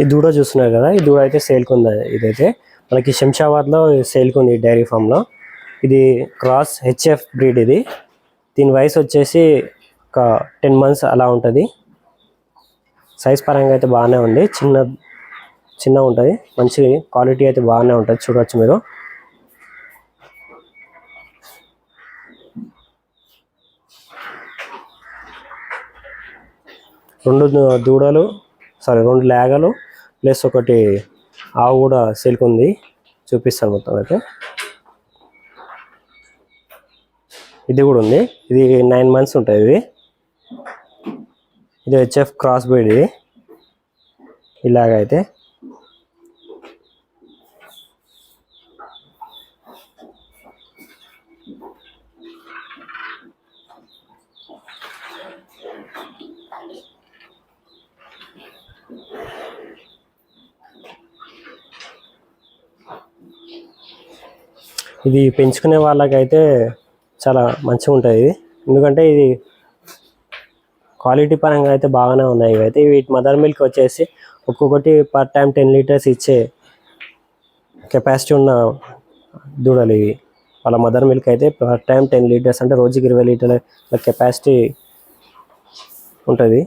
ఈ దూడ చూస్తున్నారు కదా ఈ దూడ అయితే సేల్కి ఉంది. ఇదైతే మనకి శంషాబాద్లో సేల్కి ఉంది డైరీ ఫామ్లో ఇది క్రాస్ హెచ్ఎఫ్ బ్రీడ్ ఇది. దీని వయసు వచ్చేసి ఒక టెన్ మంత్స్ అలా ఉంటుంది. సైజ్ పరంగా అయితే బాగానే ఉంది. చిన్న చిన్న ఉంటుంది. మంచి క్వాలిటీ అయితే బాగానే ఉంటుంది. చూడవచ్చు మీరు. రెండు దూడలు సారీ రెండు లేగలు ప్లస్ ఒకటి ఆవు కూడా సిల్క్ ఉంది. చూపిస్తాను మొత్తం అయితే. ఇది కూడా ఉంది. ఇది నైన్ మంత్స్ ఉంటుంది ఇది ఇది హెచ్ఎఫ్ క్రాస్ బ్రీడ్ ఇది. ఇలాగైతే. ఇది పెంచుకునే వాళ్ళకైతే చాలా మంచిగా ఉంటుంది ఇది. ఎందుకంటే ఇది క్వాలిటీ పరంగా అయితే బాగానే ఉన్నాయి ఇవైతే. వీటి మదర్ మిల్క్ వచ్చేసి ఒక్కొక్కటి పర్ టైం టెన్ లీటర్స్ ఇచ్చే కెపాసిటీ ఉన్న దూడలు ఇవి. వాళ్ళ మదర్ మిల్క్ అయితే పర్ టైం టెన్ లీటర్స్ అంటే రోజుకి ఇరవై లీటర్ల కెపాసిటీ ఉంటుంది.